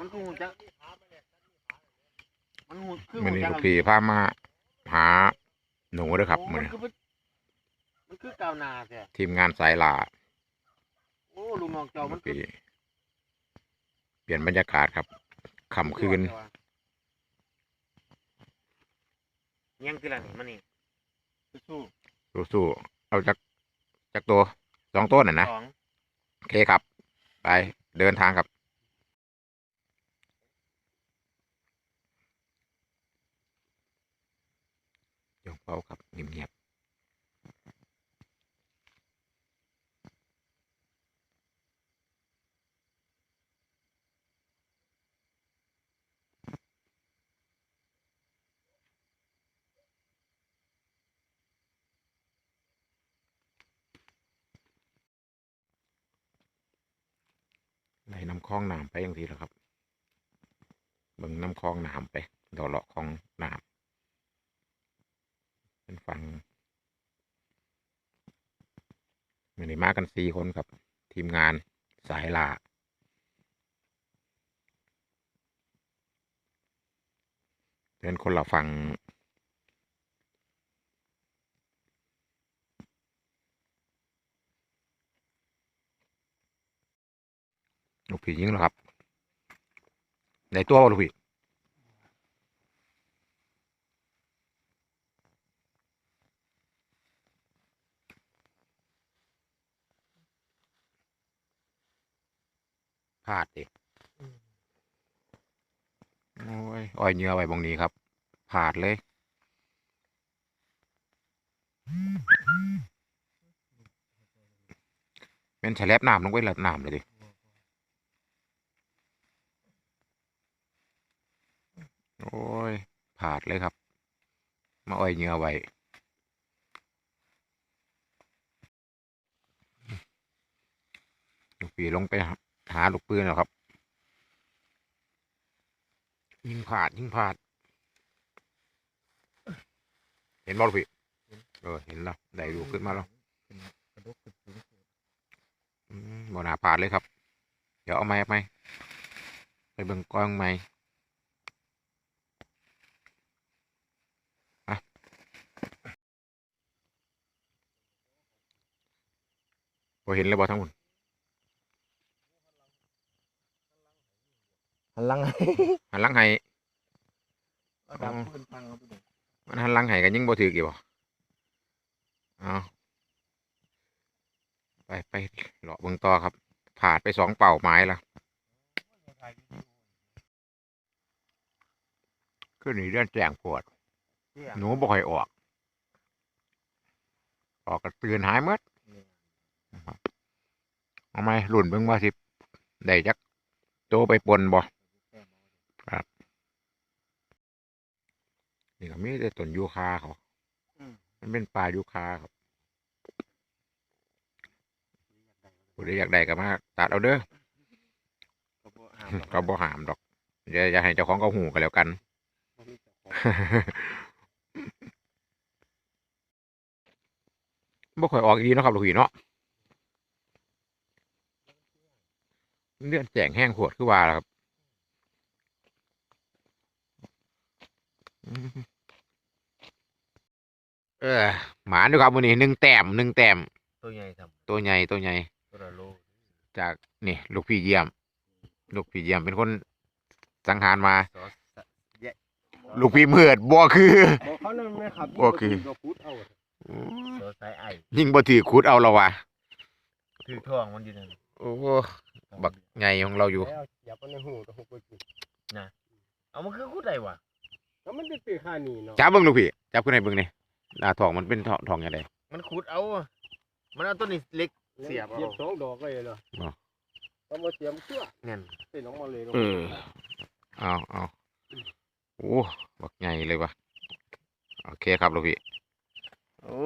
มันคือหูจักมันหูคือมื้อหูนี้จักลูกพี่พามาหาหนูเด้อครับโอ้มื้อมันนี้คือมันคือกาวนาแท้ทีมงานสายล่าโอ้ลุงน้องเจ้าลูมันกคือพี่เปลี่ยนบรรยากาศครับค่ำคืนยังคืออะไรมันนี่สู้สู้ๆเอาจักจักตัวสองตัวน่ะนะสองโอเคครับ ไปเดินทางครับ ยองเป้าครับเงียบๆไหลน้ำคลองน้ำไปอย่างทีแล้วครับเบิ่งน้ำคลองน้ำไปดอเลาะคลองน้ำ เป็นฝั่งมันนี้มากันสี่คนครับ ทีมงานสายลาเดินคนละฝั่งลูกผียิงแล้วครับ ในตัวบ่ลูกผีาดดิโอ้ยอ้อยเหนื้อไว้บงนี้ครับพลาดเลยเป็นแฉลบน้ำลงไปละน้ำเลยดิโอ้ยผาดเลยครับ มาอ้อยเหงื่อไว้ลูกปีลงไปหา หาลูกปืนแล้วครับ ยิงผาดยิงผาด เห็นบอลพี่เออ เห็นแล้วได้ดูขึ้นมาแล้วกระดกกระสุนอืมบอนาผาดเลยครับ เดี๋ยวเอาไม้เอาไม้ไปเบิ่งกล้องไม้อะพอเห็นเลยบอทั้งหมด หันหลังหันหลังให้เอาดับปืนฟังเอาไปดูมันหันหลังให้กันยิงบ่ถือกี่บ่เอาไปไปเลาะเบิ่งต่อครับผ่านไปสองเป่าไม้ละขึ้นนี่เรื่องแจ้งปวด หนูบ่ค่อยออก ออกกระตือนหายหมดเอาไหมรุ่นเบิ่งว่าสิได้จักโตไปปนบ่ครับ นี่ก็มีแต่ต้นยูคาเขาอืมมันเป็นป่ายูคาครับผู้ใดอยากได้ก็มาตัดเอาเด้อก็บ่ห้ามหรอกก็บ่หามดอกอย่าอย่าให้เจ้าของเขาหูกันแล้วกันบ่มีเจ้าของบ่ค่อยออกดีเนาะครับลูกพี่เนาะเลือดแจงแห้งโหดคือว่าล่ะครับอืม เออ หมาดูครับวันนี้หนึ่งแต้มหนึ่งแต้มตัวใหญ่ทตัวใหญ่ตัวใหญ่ำตัวละโลจากนี่ ลูกพี่เยี่ยม ลูกพี่เยี่ยมเป็นคนสังหารมาซอสแยะลูกพี่เมือดบ่คือบอกเขานั่นไหมครับโอเคก็พูดเอาซอสสายไอยิ่งบ่ถือคุดเอาและวะถือทองมันอยู่นั่นโอ้บักใหญ่ของเราอยู่แล้วอย่าไปในหูตัวหูไปกินเอามันคือคุดได้วะ แล้วมันจะตื่นข้านี่เนาะจับเบิ่งลูกพี่จับขึ้นให้เบิ่งนี่หน้าทองมันเป็นทองทองยังไงมันขุดเอา มันเอาตัวนี้เล็ก เสียบเอา เสียบสองดอกเลยเนาะอ๋อ ต้องมาเสียบเสื้อเงี้ยเป็นน้องมาเลยเออเอาเอาโอ้บักใหญ่เลยวะโอเคครับลูกพี่โอ้